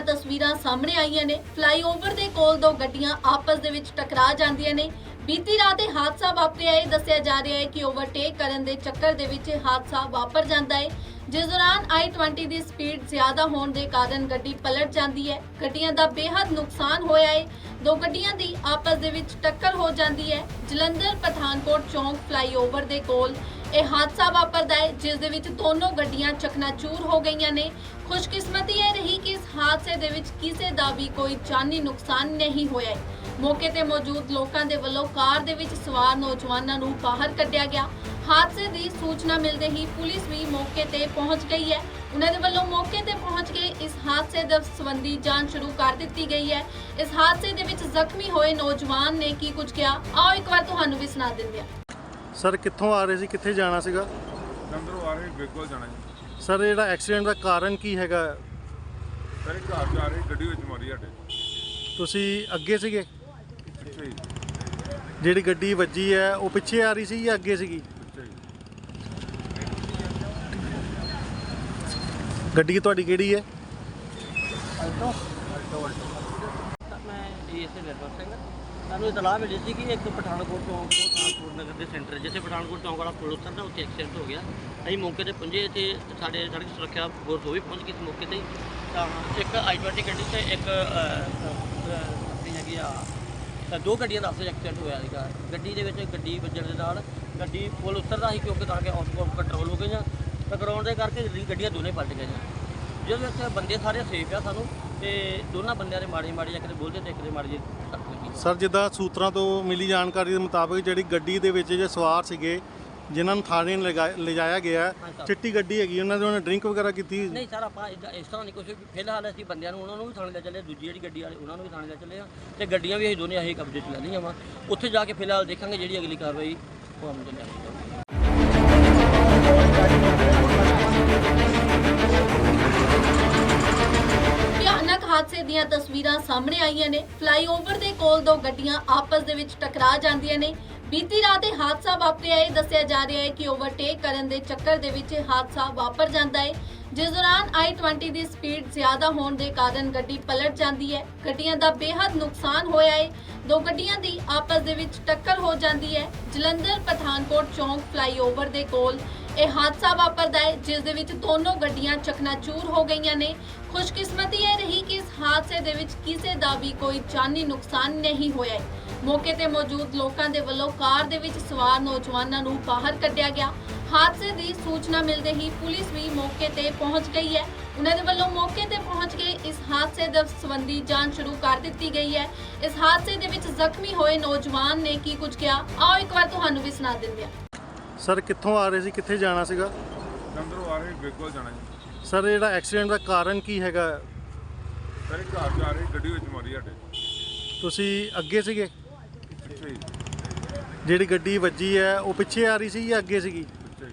ਦੀਆਂ ਤਸਵੀਰਾਂ ਸਾਹਮਣੇ ਆਈਆਂ ਨੇ। ਫਲਾਈਓਵਰ ਦੇ ਕੋਲ ਦੋ ਗੱਡੀਆਂ ਆਪਸ ਦੇ ਵਿੱਚ ਟਕਰਾ ਜਾਂਦੀਆਂ ਨੇ। ਬੀਤੀ ਰਾਤ ਇਹ ਹਾਦਸਾ ਵਾਪਰਿਆ ਹੈ। ਦੱਸਿਆ ਜਾ ਰਿਹਾ ਹੈ ਕਿ ਓਵਰਟੇਕ ਕਰਨ ਦੇ ਚੱਕਰ ਦੇ ਵਿੱਚ ਇਹ ਹਾਦਸਾ ਵਾਪਰ ਜਾਂਦਾ ਹੈ। ਜਿਸ ਦੌਰਾਨ i20 ਦੀ ਸਪੀਡ ਜ਼ਿਆਦਾ ਹੋਣ ਦੇ ਕਾਰਨ ਗੱਡੀ ਪਲਟ ਜਾਂਦੀ ਹੈ। ਗੱਡੀਆਂ ਦਾ ਬੇਹੱਦ ਨੁਕਸਾਨ ਹੋਇਆ ਹੈ। ਦੋ ਗੱਡੀਆਂ ਦੀ ਆਪਸ ਦੇ ਵਿੱਚ ਟੱਕਰ ਹੋ ਜਾਂਦੀ ਹੈ। ਜਲੰਧਰ, ਪਠਾਨਕੋਟ ਚੌਂਕ ਫਲਾਈਓਵਰ ਦੇ ਕੋਲ ਇਹ ਹਾਦਸਾ ਵਾਪਰਦਾ ਹੈ, ਜਿਸ ਦੇ ਵਿੱਚ ਦੋਨੋਂ ਗੱਡੀਆਂ ਚਕਨਾਚੂਰ ਹੋ ਗਈਆਂ ਨੇ। ਖੁਸ਼ਕਿਸਮਤੀ ਇਹ ਰਹੀ ਕਿ ਇਸ ਹਾਦਸੇ ਦੇ ਵਿੱਚ ਕਿਸੇ ਦਾ ਵੀ ਕੋਈ ਜਾਨੀ ਨੁਕਸਾਨ ਨਹੀਂ ਹੋਇਆ ਹੈ। ਮੌਕੇ ਤੇ ਮੌਜੂਦ ਲੋਕਾਂ ਦੇ ਵੱਲੋਂ ਕਾਰ ਦੇ ਵਿੱਚ ਸਵਾਰ ਨੌਜਵਾਨਾਂ ਨੂੰ ਬਾਹਰ ਕੱਢਿਆ ਗਿਆ। ਹਾਦਸੇ ਦੀ ਸੂਚਨਾ ਮਿਲਦੇ ਹੀ ਪੁਲਿਸ ਵੀ ਮੌਕੇ ਤੇ ਪਹੁੰਚ ਗਈ ਹੈ। ਉਹਨਾਂ ਦੇ ਵੱਲੋਂ ਮੌਕੇ ਤੇ ਪਹੁੰਚ ਕੇ ਇਸ ਹਾਦਸੇ ਦੇ ਸੰਬੰਧੀ ਜਾਂਚ ਸ਼ੁਰੂ ਕਰ ਦਿੱਤੀ ਗਈ ਹੈ। ਇਸ ਹਾਦਸੇ ਦੇ ਵਿੱਚ ਜ਼ਖਮੀ ਹੋਏ ਨੌਜਵਾਨ ਨੇ ਕੀ ਕੁਝ ਕਿਹਾ? ਆਓ ਇੱਕ ਵਾਰ ਤੁਹਾਨੂੰ ਵੀ ਸੁਣਾ ਦਿੰਦੇ ਹਾਂ। ਸਰ ਕਿੱਥੋਂ ਆ ਰਹੇ ਸੀ? ਕਿੱਥੇ ਜਾਣਾ ਸੀਗਾ? ਅੰਦਰੋਂ ਆ ਰਹੇ ਬਿਲਕੁਲ ਜਾਣਾ ਜੀ। ਸਰ ਜਿਹੜਾ ਐਕਸੀਡੈਂਟ ਦਾ ਕਾਰਨ ਕੀ ਹੈਗਾ? ਸਾਰੇ ਘਰ ਜਾ ਰਹੇ ਗੱਡੀ ਵਿੱਚ ਮਾਰੀ ਸਾਡੇ। ਤੁਸੀਂ ਅੱਗੇ ਸੀਗੇ? ਪਿੱਛੇ ਹੀ। ਜਿਹੜੀ ਗੱਡੀ ਵੱਜੀ ਹੈ ਉਹ ਪਿੱਛੇ ਆ ਰਹੀ ਸੀ ਜਾਂ ਅੱਗੇ ਸੀਗੀ? ਪਿੱਛੇ ਹੀ। ਗੱਡੀ ਤੁਹਾਡੀ ਕਿਹੜੀ ਹੈ? ਮੈਂ ਡੀਐਸਏ ਨਿਰਮਲ ਸਿੰਘ। ਸਾਨੂੰ ਇਤਲਾਹ ਮਿਲੀ ਸੀ ਕਿ ਇੱਕ ਪਠਾਨਕੋਟ ਚੌਂਕ ਤੋਂ ਟਰਾਂਸਪੋਰਟ ਨਗਰ ਦੇ ਸੈਂਟਰ ਜਿੱਥੇ ਪਠਾਨਕੋਟ ਚੌਂਕ ਵਾਲਾ ਪੁਲ ਉਤਰਦਾ ਉੱਥੇ ਐਕਸੀਡੈਂਟ ਹੋ ਗਿਆ। ਅਸੀਂ ਮੌਕੇ ਤੇ ਪਹੁੰਚੇ ਇੱਥੇ ਸਾਡੇ ਸੜਕ ਸੁਰੱਖਿਆ ਫੋਰਸ ਉਹ ਵੀ ਪਹੁੰਚ ਗਈ ਮੌਕੇ ਤੇ ਤਾਂ ਇੱਕ i20 ਗੱਡੀ ਤੇ ਇੱਕ ਅ, ਆਪਣੀ ਹੈਗੀ ਆ ਤਾਂ ਦੋ ਗੱਡੀਆਂ ਦਾ ਆਪਸ ਵਿੱਚ ਐਕਸੀਡੈਂਟ ਹੋਇਆ ਸੀਗਾ। ਗੱਡੀ ਦੇ ਵਿੱਚ ਗੱਡੀ ਵੱਜਣ ਦੇ ਨਾਲ ਗੱਡੀ ਪੁਲ ਉਤਰਦਾ ਸੀ ਕਿਉਂਕਿ ਤਾਂ ਕਿ ਆਫ ਕੰਟਰੋਲ ਹੋ ਗਈਆਂ। ਟਕਰਾਉਣ ਦੇ ਕਰਕੇ ਗੱਡੀ- ਗੱਡੀਆਂ ਦੋਨੇ ਪਲਟ ਗਈਆਂ। ਜਿਹਦੇ ਵਿੱਚ ਬੰਦੇ ਸਾਰੇ ਸੇਫ ਆ ਸਾਨੂੰ ਤੇ ਦੋਨਾਂ ਬੰਦਿਆਂ ਦੇ ਮਾੜੀ ਮਾੜੀ ਜਾਂ ਕਿਤੇ ਬੋਲਦੇ ਤੇ ਦੇ ਮਾੜੀ ਲੱਗੀ। ਸਰ ਜਿੱਦਾਂ ਸੂਤਰਾਂ ਤੋਂ ਮਿਲੀ ਜਾਣਕਾਰੀ ਦੇ ਮੁਤਾਬਕ ਜਿਹੜੀ ਗੱਡੀ ਦੇ ਵਿੱਚ ਜੇ ਸਵਾਰ ਸੀਗੇ ਜਿਨ੍ਹਾਂ ਨੂੰ ਥਾਣੇ ਲਿਜਾਇਆ ਗਿਆ। ਚਿੱਟੀ ਗੱਡੀ ਹੈਗੀ ਉਹਨਾਂ ਦੇ ਉਹਨੇ ਡਰਿੰਕ ਵਗੈਰਾ ਕੀਤੀ? ਨਹੀਂ ਸਰ ਆਪਾਂ ਇਸ ਤਰ੍ਹਾਂ ਨਹੀਂ ਕੁਝ ਫਿਲਹਾਲ ਅਸੀਂ ਬੰਦਿਆਂ ਨੂੰ ਉਹਨਾਂ ਨੂੰ ਵੀ ਥਾਣੇ ਲੈ ਚੱਲੇ ਦੂਜੀ ਜਿਹੜੀ ਗੱਡੀ ਵਾਲੇ ਉਹਨਾਂ ਨੂੰ ਵੀ ਥਾਣੇ ਲੈ ਚੱਲੇ ਆ ਤੇ ਗੱਡੀਆਂ ਵੀ ਅਸੀਂ ਦੋਨੇ ਅਸੀਂ ਕਬਜ਼ੇ 'ਚ ਲੈ ਲਈਆਂ ਵਾ। ਉੱਥੇ ਜਾ ਕੇ ਫਿਲਹਾਲ ਦੇਖਾਂਗੇ ਜਿਹੜੀ ਅਗਲੀ ਕਾਰਵਾਈ ਉਹ ਅਮਲ 'ਚ ਤਸਵੀਰਾਂ ਸਾਹਮਣੇ ਆਈਆਂ ਨੇ। ਫਲਾਈਓਵਰ ਦੇ ਕੋਲ ਦੋ ਗੱਡੀਆਂ ਆਪਸ ਦੇ ਵਿੱਚ ਟਕਰਾ ਜਾਂਦੀਆਂ ਨੇ। ਬੀਤੀ ਰਾਤ ਇਹ ਹਾਦਸਾ ਵਾਪਰਿਆ। ਹੈ ਦੱਸਿਆ ਜਾ ਰਿਹਾ ਹੈ ਕਿ ਓਵਰਟੇਕ ਕਰਨ ਦੇ ਚੱਕਰ ਦੇ ਵਿੱਚ ਇਹ ਹਾਦਸਾ ਵਾਪਰ ਜਾਂਦਾ ਹੈ। ਜਿਸ ਦੌਰਾਨ i20 ਦੀ ਸਪੀਡ ਜ਼ਿਆਦਾ ਹੋਣ ਦੇ ਕਾਰਨ ਗੱਡੀ ਪਲਟ ਜਾਂਦੀ ਹੈ। ਗੱਡੀਆਂ ਦਾ ਬੇਹੱਦ ਨੁਕਸਾਨ ਹੋਇਆ ਹੈ। ਦੋ ਗੱਡੀਆਂ ਦੀ ਆਪਸ ਦੇ ਵਿੱਚ ਟੱਕਰ ਹੋ ਜਾਂਦੀ ਹੈ। ਜਲੰਧਰ ਪਠਾਨਕੋਟ ਚੌਂਕ ਫਲਾਈਓਵਰ ਦੇ ਕੋਲ ਇਹ ਹਾਦਸਾ ਵਾਪਰਦਾ ਹੈ, ਜਿਸ ਦੇ ਵਿੱਚ ਦੋਨੋਂ ਗੱਡੀਆਂ ਚਕਨਾਚੂਰ ਹੋ ਗਈਆਂ ਨੇ। ਖੁਸ਼ਕਿਸਮਤੀ ਇਹ ਰਹੀ ਕਿ ਇਸ ਹਾਦਸੇ ਦੇ ਵਿੱਚ ਕਿਸੇ ਦਾ ਵੀ ਕੋਈ ਜਾਨੀ ਨੁਕਸਾਨ ਨਹੀਂ ਹੋਇਆ ਹੈ। ਮੌਕੇ ਤੇ ਮੌਜੂਦ ਲੋਕਾਂ ਦੇ ਵੱਲੋਂ ਕਾਰ ਦੇ ਵਿੱਚ ਸਵਾਰ ਨੌਜਵਾਨਾਂ ਨੂੰ ਬਾਹਰ ਕੱਢਿਆ ਗਿਆ। ਹਾਦਸੇ ਦੀ ਸੂਚਨਾ ਮਿਲਦੇ ਹੀ ਪੁਲਿਸ ਵੀ ਮੌਕੇ ਤੇ ਪਹੁੰਚ ਗਈ ਹੈ। ਉਹਨਾਂ ਦੇ ਵੱਲੋਂ ਮੌਕੇ ਤੇ ਪਹੁੰਚ ਕੇ ਇਸ ਹਾਦਸੇ ਦੇ ਸੰਬੰਧੀ ਜਾਂਚ ਸ਼ੁਰੂ ਕਰ ਦਿੱਤੀ ਗਈ ਹੈ। ਇਸ ਹਾਦਸੇ ਦੇ ਵਿੱਚ ਜ਼ਖਮੀ ਹੋਏ ਨੌਜਵਾਨ ਨੇ ਕੀ ਕੁਝ ਕਿਹਾ? ਆਓ ਇੱਕ ਵਾਰ ਤੁਹਾਨੂੰ ਵੀ ਸੁਣਾ ਦਿੰਦੇ ਹਾਂ। ਸਰ ਕਿੱਥੋਂ ਆ ਰਹੇ ਸੀ? ਕਿੱਥੇ ਜਾਣਾ ਸੀਗਾ? ਅੰਦਰੋਂ ਆ ਰਹੇ ਬਿਲਕੁਲ ਜਾਣਾ ਜੀ। ਸਰ ਇਹ ਜਿਹੜਾ ਐਕਸੀਡੈਂਟ ਦਾ ਕਾਰਨ ਕੀ ਹੈਗਾ? ਸਾਰੇ ਘਰ ਜਾ ਰਹੇ ਗੱਡੀ ਵਿੱਚ ਮਾਰੀ ਸਾਡੇ। ਤੁਸੀਂ ਅੱਗੇ ਸੀਗੇ? ਪਿੱਛੇ ਹੀ ਜਿਹੜੀ ਗੱਡੀ ਵੱਜੀ ਹੈ ਉਹ ਪਿੱਛੇ ਆ ਰਹੀ ਸੀ ਜਾਂ ਅੱਗੇ ਸੀਗੀ? ਪਿੱਛੇ ਹੀ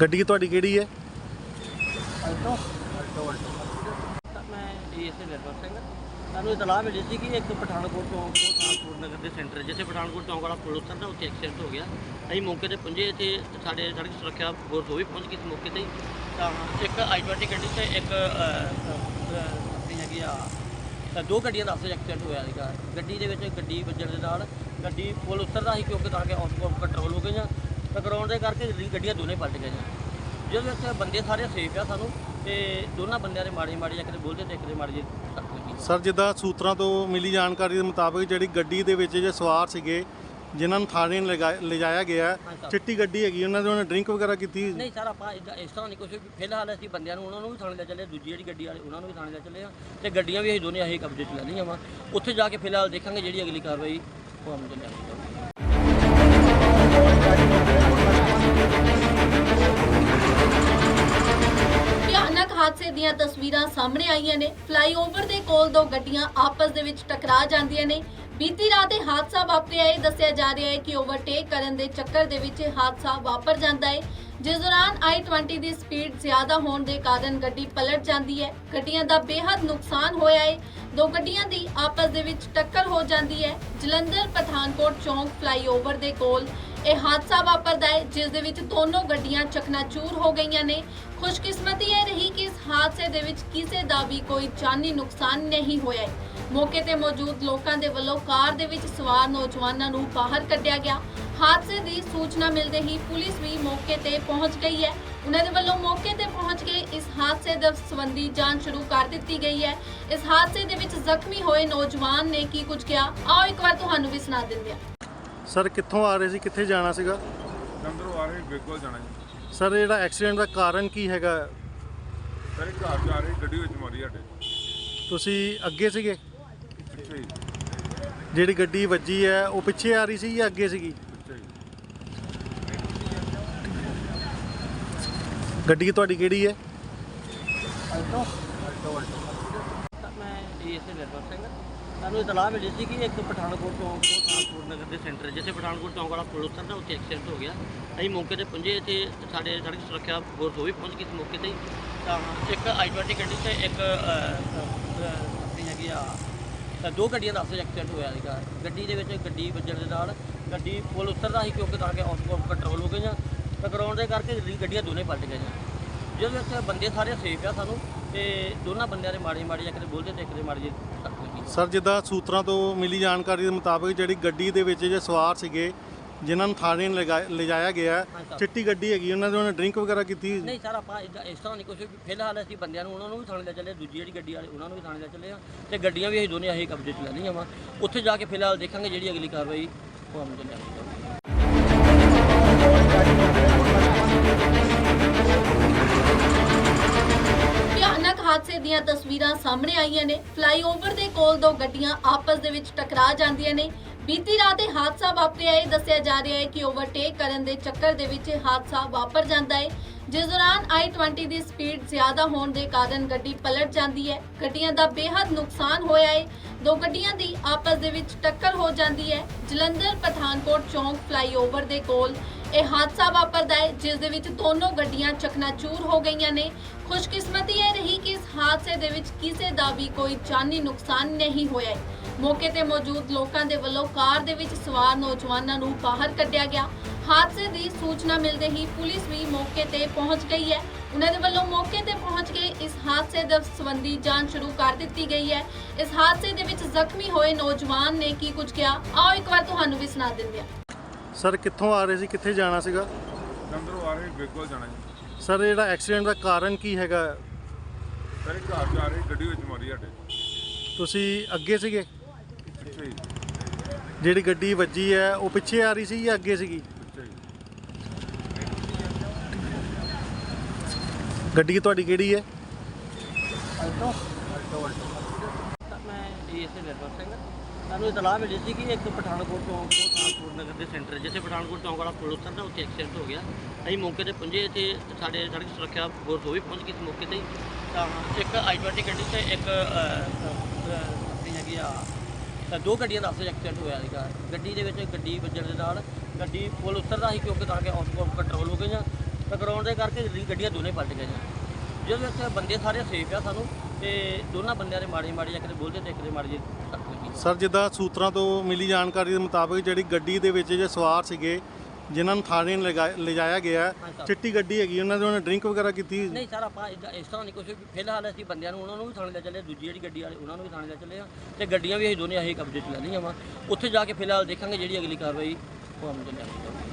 ਗੱਡੀ ਤੁਹਾਡੀ ਕਿਹੜੀ ਹੈ? ਮੈਂ ਡੀਐਸਏ ਨਿਰਮਲ ਸਿੰਘ। ਸਾਨੂੰ ਇਤਲਾਹ ਮਿਲੀ ਸੀ ਕਿ ਇੱਕ ਪਠਾਨਕੋਟ ਚੌਂਕ ਤੋਂ ਟਰਾਂਸਪੋਰਟ ਨਗਰ ਦੇ ਸੈਂਟਰ ਜਿੱਥੇ ਪਠਾਨਕੋਟ ਚੌਂਕ ਵਾਲਾ ਪੁਲ ਉਤਰਦਾ ਉੱਥੇ ਐਕਸੀਡੈਂਟ ਹੋ ਗਿਆ। ਅਸੀਂ ਮੌਕੇ ਤੇ ਪਹੁੰਚੇ ਇੱਥੇ ਸਾਡੇ ਸੜਕ ਸੁਰੱਖਿਆ ਫੋਰਸ ਉਹ ਵੀ ਪਹੁੰਚ ਗਈ ਸੀ ਮੌਕੇ ਤੇ ਤਾਂ ਇੱਕ i20 ਗੱਡੀ ਤੇ ਇੱਕ ਅ, ਆਪਣੀ ਹੈਗੀ ਆ ਤਾਂ ਦੋ ਗੱਡੀਆਂ ਦਾ ਆਪਸ ਐਕਸੀਡੈਂਟ ਹੋਇਆ ਸੀਗਾ। ਗੱਡੀ ਦੇ ਵਿੱਚ ਗੱਡੀ ਵੱਜਣ ਦੇ ਨਾਲ ਗੱਡੀ ਪੁਲ ਉਤਰਦਾ ਸੀ ਕਿਉਂਕਿ ਤਾਂ ਕਿ ਆਫ ਕੰਟਰੋਲ ਹੋ ਗਈਆਂ ਟਕਰਾਉਣ ਦੇ ਕਰਕੇ ਗੱਡੀਆਂ ਦੋਨੇ ਪਲਟ ਗਈਆਂ ਜਿਹਦੇ ਵਿੱਚ ਬੰਦੇ ਸਾਰੇ ਸੇਫ ਆ ਸਾਨੂੰ ਤੇ ਦੋਨਾਂ ਬੰਦਿਆਂ ਦੇ ਮਾੜੀ ਮਾੜੀ ਜਾਂ ਕਿਤੇ ਬੋਲਦੇ ਤੇ ਇੱਕ ਦੇ ਮਾੜੀ ਸਰ ਜਿੱਦਾਂ ਸੂਤਰਾਂ ਤੋਂ ਮਿਲੀ ਜਾਣਕਾਰੀ ਦੇ ਮੁਤਾਬਕ ਜਿਹੜੀ ਗੱਡੀ ਦੇ ਵਿੱਚ ਜੇ ਸਵਾਰ ਸੀਗੇ ਜਿਨ੍ਹਾਂ ਨੂੰ ਥਾਣੇ ਲਿਜਾਇਆ ਗਿਆ। ਚਿੱਟੀ ਗੱਡੀ ਹੈਗੀ ਉਹਨਾਂ ਦੇ ਉਹਨੇ ਡਰਿੰਕ ਵਗੈਰਾ ਕੀਤੀ? ਨਹੀਂ ਸਰ ਆਪਾਂ ਏਦਾਂ ਇਸ ਤਰ੍ਹਾਂ ਨਹੀਂ ਕੁਝ ਫਿਲਹਾਲ ਅਸੀਂ ਬੰਦਿਆਂ ਨੂੰ ਉਹਨਾਂ ਨੂੰ ਵੀ ਥਾਣੇ ਲੈ ਚੱਲੇ ਦੂਜੀ ਜਿਹੜੀ ਗੱਡੀ ਵਾਲੇ ਉਹਨਾਂ ਨੂੰ ਵੀ ਥਾਣੇ ਲੈ ਚੱਲੇ ਆ ਤੇ ਗੱਡੀਆਂ ਵੀ ਅਸੀਂ ਦੋਨੇ ਅਸੀਂ ਕਬਜ਼ੇ 'ਚ ਲੈ ਲਈਆਂ ਵਾ। ਉੱਥੇ ਜਾ ਕੇ ਫਿਲਹਾਲ ਦੇਖਾਂਗੇ ਜਿਹੜੀ ਅਗਲੀ ਕਾਰਵਾਈ ਉਹ ਅਮਲ 'ਚ ਲਿਆਵਾਂਗੇ ਦੀਆਂ ਤਸਵੀਰਾਂ ਸਾਹਮਣੇ ਆਈਆਂ ਨੇ। ਫਲਾਈਓਵਰ ਦੇ ਕੋਲ ਦੋ ਗੱਡੀਆਂ ਆਪਸ ਦੇ ਵਿੱਚ ਟਕਰਾ ਜਾਂਦੀਆਂ ਨੇ। ਬੀਤੀ ਰਾਤ ਇਹ ਹਾਦਸਾ ਵਾਪਰਿਆ। ਹੈ ਦੱਸਿਆ ਜਾ ਰਿਹਾ ਹੈ ਕਿ ਓਵਰਟੇਕ ਕਰਨ ਦੇ ਚੱਕਰ ਦੇ ਵਿੱਚ ਇਹ ਹਾਦਸਾ ਵਾਪਰ ਜਾਂਦਾ ਹੈ। ਜਿਸ ਦੌਰਾਨ i20 ਦੀ ਸਪੀਡ ਜ਼ਿਆਦਾ ਹੋਣ ਦੇ ਕਾਰਨ ਗੱਡੀ ਪਲਟ ਜਾਂਦੀ ਹੈ। ਗੱਡੀਆਂ ਦਾ ਬੇਹੱਦ ਨੁਕਸਾਨ ਹੋਇਆ ਹੈ। ਦੋ ਗੱਡੀਆਂ ਦੀ ਆਪਸ ਦੇ ਵਿੱਚ ਟੱਕਰ ਹੋ ਜਾਂਦੀ ਹੈ। ਜਲੰਧਰ ਪਠਾਨਕੋਟ ਚੌਂਕ ਫਲਾਈਓਵਰ ਦੇ ਕੋਲ ਇਹ ਹਾਦਸਾ ਵਾਪਰਦਾ ਹੈ, ਜਿਸ ਦੇ ਵਿੱਚ ਦੋਨੋਂ ਗੱਡੀਆਂ ਚਕਨਾਚੂਰ ਹੋ ਗਈਆਂ ਨੇ। ਖੁਸ਼ਕਿਸਮਤੀ ਇਹ ਰਹੀ ਕਿ ਇਸ ਹਾਦਸੇ ਦੇ ਵਿੱਚ ਕਿਸੇ ਦਾ ਵੀ ਕੋਈ ਜਾਨੀ ਨੁਕਸਾਨ ਨਹੀਂ ਹੋਇਆ ਹੈ। ਮੌਕੇ ਤੇ ਮੌਜੂਦ ਲੋਕਾਂ ਦੇ ਵੱਲੋਂ ਕਾਰ ਦੇ ਵਿੱਚ ਸਵਾਰ ਨੌਜਵਾਨਾਂ ਨੂੰ ਬਾਹਰ ਕੱਢਿਆ ਗਿਆ। ਹਾਦਸੇ ਦੀ ਸੂਚਨਾ ਮਿਲਦੇ ਹੀ ਪੁਲਿਸ ਵੀ ਮੌਕੇ ਤੇ ਪਹੁੰਚ ਗਈ ਹੈ। ਉਹਨਾਂ ਦੇ ਵੱਲੋਂ ਮੌਕੇ ਤੇ ਪਹੁੰਚ ਕੇ ਇਸ ਹਾਦਸੇ ਦੇ ਸੰਬੰਧੀ ਜਾਂਚ ਸ਼ੁਰੂ ਕਰ ਦਿੱਤੀ ਗਈ ਹੈ। ਇਸ ਹਾਦਸੇ ਦੇ ਵਿੱਚ ਜ਼ਖਮੀ ਹੋਏ ਨੌਜਵਾਨ ਨੇ ਕੀ ਕੁਝ ਕਿਹਾ? ਆਓ ਇੱਕ ਵਾਰ ਤੁਹਾਨੂੰ ਵੀ ਸੁਣਾ ਦਿੰਦੇ ਹਾਂ। ਸਰ ਕਿੱਥੋਂ ਆ ਰਹੇ ਸੀ? ਕਿੱਥੇ ਜਾਣਾ ਸੀਗਾ? ਜਲੰਧਰੋਂ ਆ ਰਹੇ ਬਿਲਕੁਲ ਜਾਣਾ ਜੀ। ਸਰ ਜਿਹੜਾ ਐਕਸੀਡੈਂਟ ਦਾ ਕਾਰਨ ਕੀ ਹੈਗਾ? ਸਰ ਇਹ ਘਰ ਜਾ ਰਹੇ ਗੱਡੀ ਵਿੱਚ ਮਾਰੀ ਸਾਡੇ। ਤੁਸੀਂ ਅੱਗੇ ਸੀਗੇ? ਜਿਹੜੀ ਗੱਡੀ ਵੱਜੀ ਹੈ ਉਹ ਪਿੱਛੇ ਆ ਰਹੀ ਸੀ ਜਾਂ ਅੱਗੇ ਸੀਗੀ? ਗੱਡੀ ਤੁਹਾਡੀ ਕਿਹੜੀ ਹੈ? ਮੈਂ ਏਐਸਏ ਨਿਰਮਲ ਸਿੰਘ। ਸਾਨੂੰ ਇਤਲਾਹ ਮਿਲੀ ਸੀ ਕਿ ਇੱਕ ਪਠਾਨਕੋਟ ਚੌਂਕ ਤੋਂ ਟਰਾਂਸਪੋਰਟ ਨਗਰ ਦੇ ਸੈਂਟਰ ਜਿੱਥੇ ਪਠਾਨਕੋਟ ਚੌਂਕ ਵਾਲਾ ਪੁਲ ਉਤਰਦਾ ਉੱਥੇ ਐਕਸੀਡੈਂਟ ਹੋ ਗਿਆ। ਅਸੀਂ ਮੌਕੇ ਤੇ ਪਹੁੰਚੇ ਇੱਥੇ ਸਾਡੇ ਸੜਕ ਸੁਰੱਖਿਆ ਫੋਰਸ ਉਹ ਵੀ ਪਹੁੰਚ ਗਈ ਸੀ ਮੌਕੇ ਤੇ ਤਾਂ ਇੱਕ i20 ਗੱਡੀ ਤੇ ਇੱਕ ਅਹ, ਆਪਣੀ ਹੈਗੀ ਆ ਤਾਂ ਦੋ ਗੱਡੀਆਂ ਦਾ ਆਪਸ ਐਕਸੀਡੈਂਟ ਹੋਇਆ ਸੀਗਾ। ਗੱਡੀ ਦੇ ਵਿੱਚ ਗੱਡੀ ਵੱਜਣ ਦੇ ਨਾਲ ਗੱਡੀ ਪੁਲ ਉਤਰਦਾ ਸੀ ਕਿਉਂਕਿ ਤਾਂ ਕਿ ਆਫ ਕੰਟਰੋਲ ਹੋ ਗਈਆਂ। ਟਕਰਾਉਣ ਦੇ ਕਰਕੇ ਗੱਡੀ- ਗੱਡੀਆਂ ਦੋਨੇ ਪਲਟ ਗਈਆਂ ਜਿਹਦੇ ਵਿੱਚ ਬੰਦੇ ਸਾਰੇ ਸੇਫ ਆ ਸਾਨੂੰ ਤੇ ਦੋਨਾਂ ਬੰਦਿਆਂ ਦੇ ਮਾੜੀ ਮਾੜੀ ਇੱਕ ਦੇ ਬੋਲਦੇ ਤੇ ਇੱਕ ਦੇ ਮਾੜੀ ਜਿਹੀ। ਸਰ ਜਿੱਦਾਂ ਸੂਤਰਾਂ ਤੋਂ ਮਿਲੀ ਜਾਣਕਾਰੀ ਦੇ ਮੁਤਾਬਕ ਜਿਹੜੀ ਗੱਡੀ ਦੇ ਵਿੱਚ ਜੇ ਸਵਾਰ ਸੀਗੇ ਜਿਨ੍ਹਾਂ ਨੂੰ ਥਾਣੇ ਲਿਜਾਇਆ ਗਿਆ। ਚਿੱਟੀ ਗੱਡੀ ਹੈਗੀ ਉਹਨਾਂ ਦੇ ਉਹਨੇ ਡਰਿੰਕ ਵਗੈਰਾ ਕੀਤੀ? ਨਹੀਂ ਸਰ ਆਪਾਂ ਏਦਾਂ- ਇਸ ਤਰ੍ਹਾਂ ਨਹੀਂ ਕੁਝ ਫਿਲਹਾਲ ਅਸੀਂ ਬੰਦਿਆਂ ਨੂੰ ਉਹਨਾਂ ਨੂੰ ਵੀ ਥਾਣੇ ਲੈ ਚੱਲੇ ਦੂਜੀ ਜਿਹੜੀ ਗੱਡੀ ਵਾਲੇ ਉਹਨਾਂ ਨੂੰ ਵੀ ਥਾਣੇ ਲੈ ਚੱਲੇ ਆ। ਤੇ ਗੱਡੀਆਂ ਵੀ ਅਸੀਂ ਦੋਨੇ ਅਸੀਂ ਕਬਜ਼ੇ 'ਚ ਲੈ ਲਈਆਂ ਵਾ। ਉੱਥੇ ਜਾ ਕੇ ਫਿਲਹਾਲ ਦੇਖਾਂਗੇ ਜਿਹੜੀ ਅਗਲੀ ਕਾਰਵਾਈ ਉਹ ਅਮਲ 'ਚ ਦੀਆਂ ਤਸਵੀਰਾਂ ਸਾਹਮਣੇ ਆਈਆਂ ਨੇ। ਫਲਾਈਓਵਰ ਦੇ ਕੋਲ ਦੋ ਗੱਡੀਆਂ ਆਪਸ ਦੇ ਵਿੱਚ ਟਕਰਾ ਜਾਂਦੀਆਂ ਨੇ। ਬੀਤੀ ਰਾਤ ਇਹ ਹਾਦਸਾ ਵਾਪਰਿਆ ਹੈ। ਦੱਸਿਆ ਜਾ ਰਿਹਾ ਹੈ ਕਿ ਓਵਰਟੇਕ ਕਰਨ ਦੇ ਚੱਕਰ ਦੇ ਵਿੱਚ ਇਹ ਹਾਦਸਾ ਵਾਪਰ ਜਾਂਦਾ ਹੈ। ਜਿਸ ਦੌਰਾਨ i20 ਦੀ ਸਪੀਡ ਜ਼ਿਆਦਾ ਹੋਣ ਦੇ ਕਾਰਨ ਗੱਡੀ ਪਲਟ ਜਾਂਦੀ ਹੈ। ਗੱਡੀਆਂ ਦਾ ਬੇਹੱਦ ਨੁਕਸਾਨ ਹੋਇਆ ਹੈ। ਦੋ ਗੱਡੀਆਂ ਦੀ ਆਪਸ ਦੇ ਵਿੱਚ ਟੱਕਰ ਹੋ ਜਾਂਦੀ ਹੈ। ਜਲੰਧਰ, ਪਠਾਨਕੋਟ ਚੌਂਕ ਫਲਾਈਓਵਰ ਦੇ ਕੋਲ ਇਹ ਹਾਦਸਾ ਵਾਪਰਦਾ ਹੈ, ਜਿਸ ਦੇ ਵਿੱਚ ਦੋਨੋਂ ਗੱਡੀਆਂ ਚਕਨਾਚੂਰ ਹੋ ਗਈਆਂ ਨੇ। ਖੁਸ਼ਕਿਸਮਤੀ ਇਹ ਰਹੀ ਕਿ ਇਸ ਹਾਦਸੇ ਦੇ ਵਿੱਚ ਕਿਸੇ ਦਾ ਵੀ ਕੋਈ ਜਾਨੀ ਨੁਕਸਾਨ ਨਹੀਂ ਹੋਇਆ ਹੈ। ਮੌਕੇ ਤੇ ਮੌਜੂਦ ਲੋਕਾਂ ਦੇ ਵੱਲੋਂ ਕਾਰ ਦੇ ਵਿੱਚ ਸਵਾਰ ਨੌਜਵਾਨਾਂ ਨੂੰ ਬਾਹਰ ਕੱਢਿਆ ਗਿਆ। ਹਾਦਸੇ ਦੀ ਸੂਚਨਾ ਮਿਲਦੇ ਹੀ ਪੁਲਿਸ ਵੀ ਮੌਕੇ ਤੇ ਪਹੁੰਚ ਗਈ ਹੈ। ਉਹਨਾਂ ਦੇ ਵੱਲੋਂ ਮੌਕੇ ਤੇ ਪਹੁੰਚ ਕੇ ਇਸ ਹਾਦਸੇ ਦੇ ਸੰਬੰਧੀ ਜਾਂਚ ਸ਼ੁਰੂ ਕਰ ਦਿੱਤੀ ਗਈ ਹੈ। ਇਸ ਹਾਦਸੇ ਦੇ ਵਿੱਚ ਜ਼ਖਮੀ ਹੋਏ ਨੌਜਵਾਨ ਨੇ ਕੀ ਕੁਝ ਕਿਹਾ? ਆਓ ਇੱਕ ਵਾਰ ਤੁਹਾਨੂੰ ਵੀ ਸੁਣਾ ਦਿੰਦੇ ਹਾਂ। ਸਰ ਕਿੱਥੋਂ ਆ ਰਹੇ ਸੀ? ਕਿੱਥੇ ਜਾਣਾ ਸੀਗਾ? ਜਲੰਧਰੋਂ ਆ ਰਹੇ ਬਿਲਕੁਲ ਜਾਣਾ ਜੀ। ਸਰ ਜਿਹੜਾ ਐਕਸੀਡੈਂਟ ਦਾ ਕਾਰਨ ਕੀ ਹੈਗਾ? ਸਰ ਇਹ ਘਰ ਜਾ ਰਹੇ ਗੱਡੀ ਵਿੱਚ ਮਾਰੀ ਸਾਡੇ। ਤੁਸੀਂ ਅੱਗੇ ਸੀਗੇ? ਜਿਹੜੀ ਗੱਡੀ ਵੱਜੀ ਹੈ ਉਹ ਪਿੱਛੇ ਆ ਰਹੀ ਸੀ ਜਾਂ ਅੱਗੇ ਸੀਗੀ? ਗੱਡੀ ਤੁਹਾਡੀ ਕਿਹੜੀ ਹੈ? ਮੈਂ ਏਐਸਏ ਨਿਰਮਲ ਸਿੰਘ। ਸਾਨੂੰ ਇਤਲਾਹ ਮਿਲੀ ਸੀ ਕਿ ਇੱਕ ਪਠਾਨਕੋਟ ਚੌਂਕ ਤੋਂ ਟਰਾਂਸਪੋਰਟ ਨਗਰ ਦੇ ਸੈਂਟਰ ਜਿੱਥੇ ਪਠਾਨਕੋਟ ਚੌਂਕ ਵਾਲਾ ਪੁਲ ਉਤਰਦਾ ਉੱਥੇ ਐਕਸੀਡੈਂਟ ਹੋ ਗਿਆ। ਅਸੀਂ ਮੌਕੇ ਤੇ ਪਹੁੰਚੇ, ਇੱਥੇ ਸਾਡੇ ਸੜਕ ਸੁਰੱਖਿਆ ਫੋਰਸ ਉਹ ਵੀ ਪਹੁੰਚ ਗਈ ਸੀ ਮੌਕੇ ਤੇ ਤਾਂ ਇੱਕ i20 ਗੱਡੀ ਤੇ ਇੱਕ ਆਪਣੀ ਹੈਗੀ ਆ ਤਾਂ ਦੋ ਗੱਡੀਆਂ ਦਾ ਆਪਸ ਵਿੱਚ ਐਕਸੀਡੈਂਟ ਹੋਇਆ ਸੀਗਾ। ਗੱਡੀ ਦੇ ਵਿੱਚ ਗੱਡੀ ਵੱਜਣ ਦੇ ਨਾਲ ਗੱਡੀ ਪੁਲ ਉਤਰਦਾ ਸੀ ਕਿਉਂਕਿ ਤਾਂ ਕਿ ਆਫ ਕੰਟਰੋਲ ਹੋ ਗਈਆਂ ਤਾਂ ਟਕਰਾਉਣ ਦੇ ਕਰਕੇ ਗੱਡੀਆਂ ਦੋਨੇ ਪਲਟ ਗਈਆਂ ਜਿਹਦੇ ਵਿੱਚ ਬੰਦੇ ਸਾਰੇ ਸੇਫ ਆ ਸਾਨੂੰ ਤੇ ਦੋਨਾਂ ਬੰਦਿਆਂ ਦੇ ਮਾੜੀ ਮਾੜੀ ਇੱਕ ਦੇ ਬੋਲਦੇ ਤੇ ਇੱਕ ਦੇ ਮਾੜੀ ਸਰ ਜਿੱਦਾਂ ਸੂਤਰਾਂ ਤੋਂ ਮਿਲੀ ਜਾਣਕਾਰੀ ਦੇ ਮੁਤਾਬਕ ਜਿਹੜੀ ਗੱਡੀ ਦੇ ਵਿੱਚ ਜੇ ਸਵਾਰ ਸੀਗੇ ਜਿਨ੍ਹਾਂ ਨੂੰ ਥਾਣੇ ਲਿਜਾਇਆ ਗਿਆ। ਚਿੱਟੀ ਗੱਡੀ ਹੈਗੀ ਉਹਨਾਂ ਦੇ ਉਹਨੇ ਡਰਿੰਕ ਵਗੈਰਾ ਕੀਤੀ? ਨਹੀਂ ਸਰ ਆਪਾਂ ਇਸ ਤਰ੍ਹਾਂ ਨਹੀਂ ਕੁਝ ਫਿਲਹਾਲ ਅਸੀਂ ਬੰਦਿਆਂ ਨੂੰ ਉਹਨਾਂ ਨੂੰ ਵੀ ਥਾਣੇ ਲੈ ਚੱਲੇ ਦੂਜੀ ਜਿਹੜੀ ਗੱਡੀ ਵਾਲੇ ਉਹਨਾਂ ਨੂੰ ਵੀ ਥਾਣੇ ਲੈ ਚੱਲੇ ਆ। ਤੇ ਗੱਡੀਆਂ ਵੀ ਅਸੀਂ ਦੋਨੇ ਅਸੀਂ ਕਬਜ਼ੇ 'ਚ ਲੈ ਲਈਆਂ ਵਾ। ਉੱਥੇ ਜਾ ਕੇ ਫਿਲਹਾਲ ਦੇਖਾਂਗੇ ਜਿਹੜੀ ਅਗਲੀ ਕਾਰਵਾਈ ਉਹ ਅਮਲ 'ਚ ਲਿਆਵਾਂਗੇ